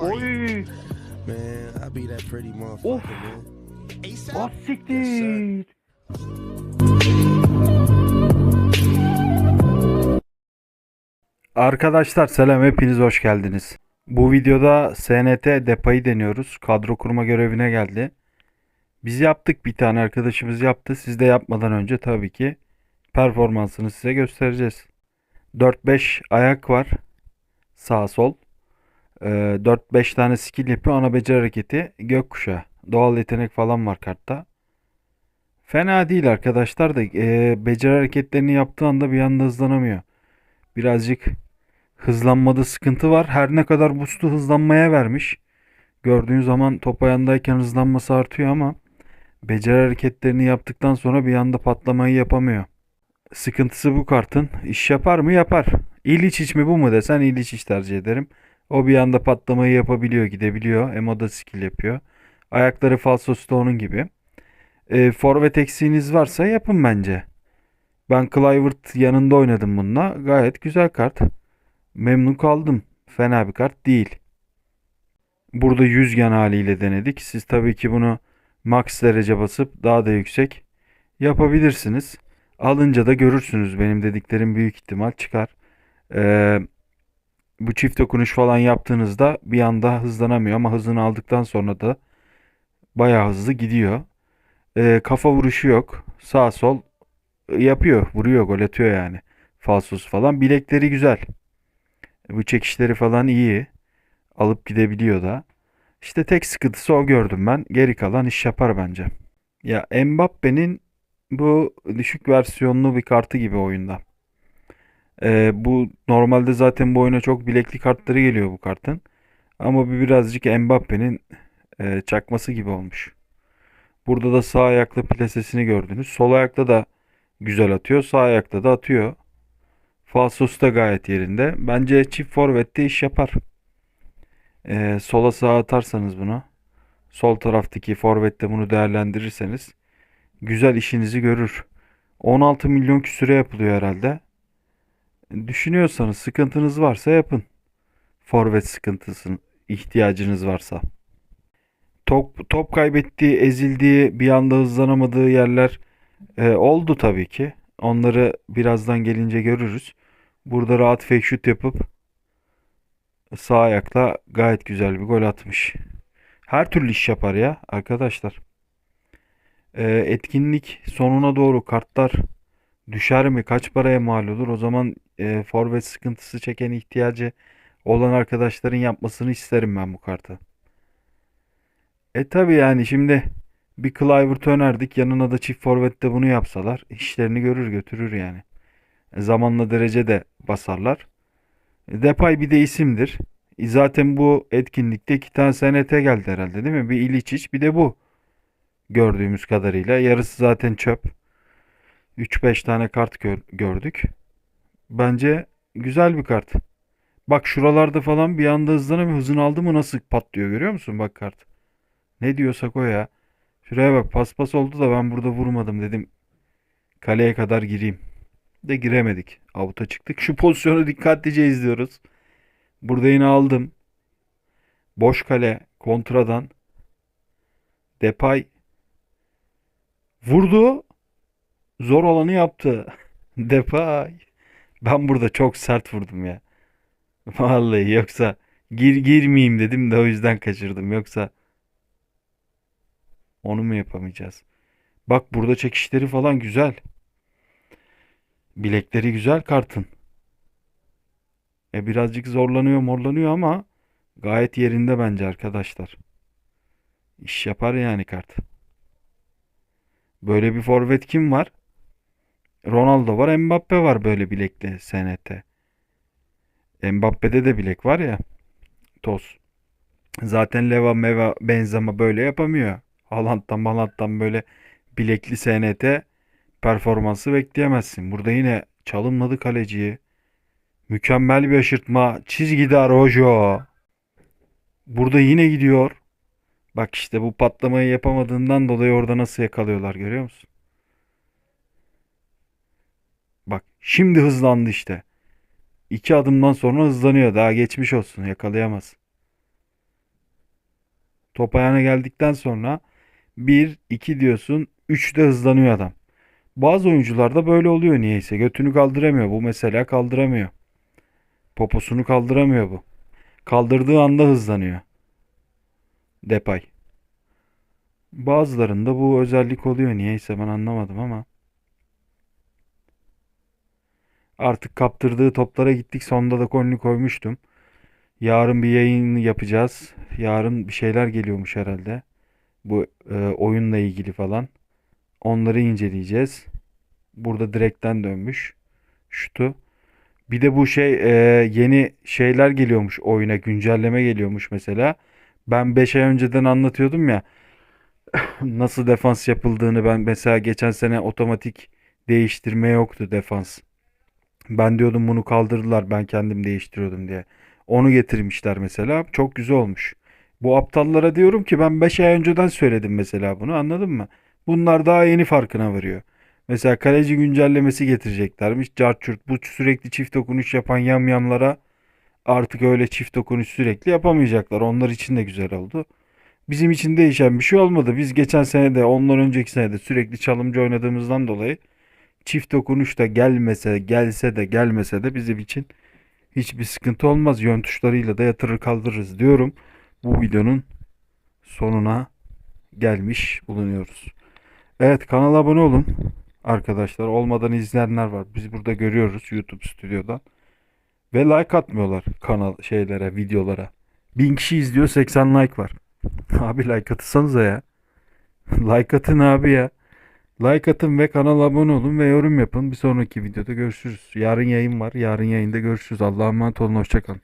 Oy. Man, I be that pretty motherfucker, man. Ah siktir. Arkadaşlar selam hepiniz hoş geldiniz. Bu videoda SNT depayı deniyoruz. Kadro kurma görevine geldi. Biz yaptık bir tane arkadaşımız yaptı. Siz de yapmadan önce tabii ki performansını size göstereceğiz. 4-5 ayak var. Sağ sol. Ee, 4-5 tane skill yapıyor. Ana beceri hareketi gökkuşağı. Doğal yetenek falan var kartta. Fena değil arkadaşlar da e, beceri hareketlerini yaptığı anda bir anda hızlanamıyor. Birazcık hızlanmada sıkıntı var. Her ne kadar boost'u hızlanmaya vermiş. Gördüğün zaman top ayağındayken hızlanması artıyor ama beceri hareketlerini yaptıktan sonra bir anda patlamayı yapamıyor. Sıkıntısı bu kartın. İş yapar mı? Yapar. İliç mi bu mu desen İliç tercih ederim. O bir anda patlamayı yapabiliyor, gidebiliyor. Emoda skill yapıyor. Ayakları falsosu da onun gibi. E, forvet eksiğiniz varsa yapın bence. Ben Clivert yanında oynadım bununla. Gayet güzel kart. Memnun kaldım. Fena bir kart değil. Burada 100 gen haliyle denedik. Siz tabii ki bunu max derece basıp daha da yüksek yapabilirsiniz. Alınca da görürsünüz. Benim dediklerim büyük ihtimal çıkar. Ee, bu çift dokunuş falan yaptığınızda bir anda hızlanamıyor ama hızını aldıktan sonra da bayağı hızlı gidiyor. Ee, kafa vuruşu yok. Sağ sol yapıyor. Vuruyor, gol atıyor yani. Falsos falan. Bilekleri güzel. Bu çekişleri falan iyi. Alıp gidebiliyor da. İşte tek sıkıntısı o gördüm ben. Geri kalan iş yapar bence. Ya Mbappe'nin bu düşük versiyonlu bir kartı gibi oyunda. Ee, bu normalde zaten bu oyuna çok bilekli kartları geliyor bu kartın. Ama bu birazcık Mbappe'nin e, çakması gibi olmuş. Burada da sağ ayaklı plasesini gördünüz. Sol ayakta da güzel atıyor. Sağ ayakta da atıyor. Falsosu da gayet yerinde. Bence çift forvette iş yapar. Ee, sola sağa atarsanız bunu. Sol taraftaki forvette bunu değerlendirirseniz güzel işinizi görür. 16 milyon küsüre yapılıyor herhalde. Düşünüyorsanız sıkıntınız varsa yapın. Forvet sıkıntısının ihtiyacınız varsa. Top, top kaybettiği, ezildiği, bir anda hızlanamadığı yerler e, oldu tabii ki. Onları birazdan gelince görürüz. Burada rahat fake shoot yapıp sağ ayakla gayet güzel bir gol atmış. Her türlü iş yapar ya arkadaşlar. E, etkinlik sonuna doğru kartlar düşer mi? Kaç paraya mal olur? O zaman e, forvet sıkıntısı çeken ihtiyacı olan arkadaşların yapmasını isterim ben bu kartı. E tabi yani şimdi bir Clivert önerdik. Yanına da çift forvette bunu yapsalar işlerini görür götürür yani. E, zamanla derece de basarlar. E, Depay bir de isimdir. E, zaten bu etkinlikte iki tane SNT geldi herhalde değil mi? Bir İliçiç bir de bu. Gördüğümüz kadarıyla. Yarısı zaten çöp. 3-5 tane kart gör- gördük. Bence güzel bir kart. Bak şuralarda falan bir anda hızlanamıyor. Hızını aldı mı nasıl patlıyor görüyor musun? Bak kart. Ne diyorsak o ya. Şuraya bak paspas oldu da ben burada vurmadım dedim. Kaleye kadar gireyim. De giremedik. Avuta çıktık. Şu pozisyonu dikkatlice izliyoruz. Burada yine aldım. Boş kale kontradan. Depay vurdu. Zor olanı yaptı. Depay. Ben burada çok sert vurdum ya. Vallahi yoksa gir girmeyeyim dedim de o yüzden kaçırdım. Yoksa onu mu yapamayacağız? Bak burada çekişleri falan güzel. Bilekleri güzel kartın. E birazcık zorlanıyor morlanıyor ama gayet yerinde bence arkadaşlar. İş yapar yani kart. Böyle bir forvet kim var? Ronaldo var, Mbappe var böyle bilekli SNT. Mbappe'de de bilek var ya. Toz. Zaten Leva, Meva, Benzema böyle yapamıyor. Haaland'dan Haaland'dan böyle bilekli SNT performansı bekleyemezsin. Burada yine çalımladı kaleciyi. Mükemmel bir aşırtma. Çizgide Araujo. Burada yine gidiyor. Bak işte bu patlamayı yapamadığından dolayı orada nasıl yakalıyorlar görüyor musun? Bak şimdi hızlandı işte. İki adımdan sonra hızlanıyor. Daha geçmiş olsun. Yakalayamaz. Top ayağına geldikten sonra 1, 2 diyorsun. 3'te hızlanıyor adam. Bazı oyuncularda böyle oluyor niyeyse. Götünü kaldıramıyor. Bu mesela kaldıramıyor. Poposunu kaldıramıyor bu. Kaldırdığı anda hızlanıyor. Depay. Bazılarında bu özellik oluyor niyeyse ben anlamadım ama. Artık kaptırdığı toplara gittik. Sonunda da golünü koymuştum. Yarın bir yayın yapacağız. Yarın bir şeyler geliyormuş herhalde. Bu e, oyunla ilgili falan. Onları inceleyeceğiz. Burada direkten dönmüş. Şutu. Bir de bu şey e, yeni şeyler geliyormuş oyuna. Güncelleme geliyormuş mesela. Ben 5 ay önceden anlatıyordum ya. Nasıl defans yapıldığını ben mesela geçen sene otomatik değiştirme yoktu defans. Ben diyordum bunu kaldırdılar ben kendim değiştiriyordum diye. Onu getirmişler mesela. Çok güzel olmuş. Bu aptallara diyorum ki ben 5 ay önceden söyledim mesela bunu anladın mı? Bunlar daha yeni farkına varıyor. Mesela kaleci güncellemesi getireceklermiş. Carçurt bu sürekli çift dokunuş yapan yamyamlara artık öyle çift dokunuş sürekli yapamayacaklar. Onlar için de güzel oldu. Bizim için değişen bir şey olmadı. Biz geçen sene de ondan önceki sene de sürekli çalımcı oynadığımızdan dolayı çift dokunuş da gelmese gelse de gelmese de bizim için hiçbir sıkıntı olmaz. Yön tuşlarıyla da yatırır kaldırırız diyorum. Bu videonun sonuna gelmiş bulunuyoruz. Evet kanala abone olun arkadaşlar. Olmadan izleyenler var. Biz burada görüyoruz YouTube stüdyodan. Ve like atmıyorlar kanal şeylere, videolara. 1000 kişi izliyor 80 like var. Abi like atsanıza ya. Like atın abi ya. Like atın ve kanala abone olun ve yorum yapın. Bir sonraki videoda görüşürüz. Yarın yayın var. Yarın yayında görüşürüz. Allah'a emanet olun. Hoşçakalın.